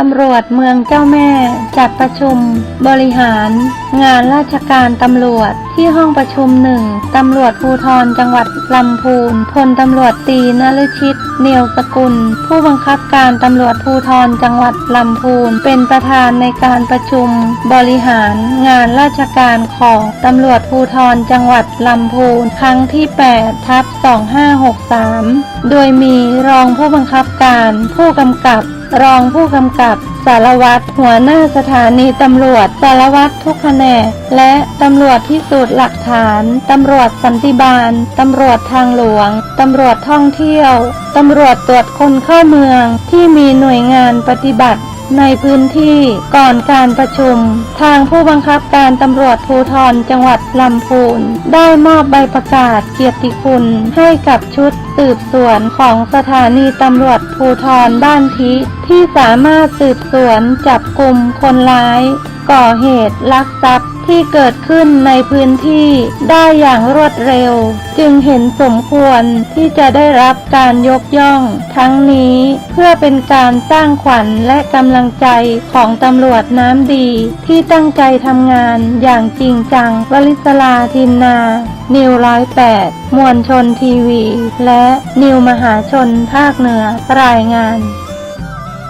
ตำรวจเมืองเจ้าแม่ จัดประชุม บริหาร งานราชการตำรวจที่ห้องประชุมหนึ่งตำรวจภูธรจังหวัดลำพูนพลตำรวจตีนฤชิต เนียวสกุล ผู้บังคับการตำรวจภูธรจังหวัดลำพูนเป็นประธานในการประชุม บริหารงานราชการของตำรวจภูธรจังหวัดลำพูนครั้งที่ 8 ทับ 2563 โดยมีรองผู้บังคับการผู้กำกับ รองผู้กำกับ สารวัตรหัวหน้าสถานีตำรวจ สารวัตรทุกแผนก และตำรวจพิสูจน์หลักฐาน ตำรวจสันติบาล ตำรวจทางหลวง ตำรวจท่องเที่ยว ตำรวจตรวจคนเข้าเมืองที่มีหน่วยงานปฏิบัติในพื้นที่ก่อนการประชุม ทางผู้บังคับการตำรวจภูธรจังหวัดลำพูน ได้มอบใบประกาศเกียรติคุณให้กับชุด สืบสวนของสถานีตำรวจภูธรบ้านทิที่สามารถสืบสวนจับกลุ่มคนร้าย ก่อเหตุลักทรัพย์ที่เกิดขึ้นในพื้นที่ได้อย่างรวดเร็ว จึงเห็นสมควรที่จะได้รับการยกย่อง ทั้งนี้เพื่อเป็นการสร้างขวัญและกำลังใจของตำรวจน้ำดี ที่ตั้งใจทำงานอย่างจริงจังวลิศลาทินนา นิวร้อยแปดมวลชนทีวี และนิวมหาชนภาคเหนือรายงาน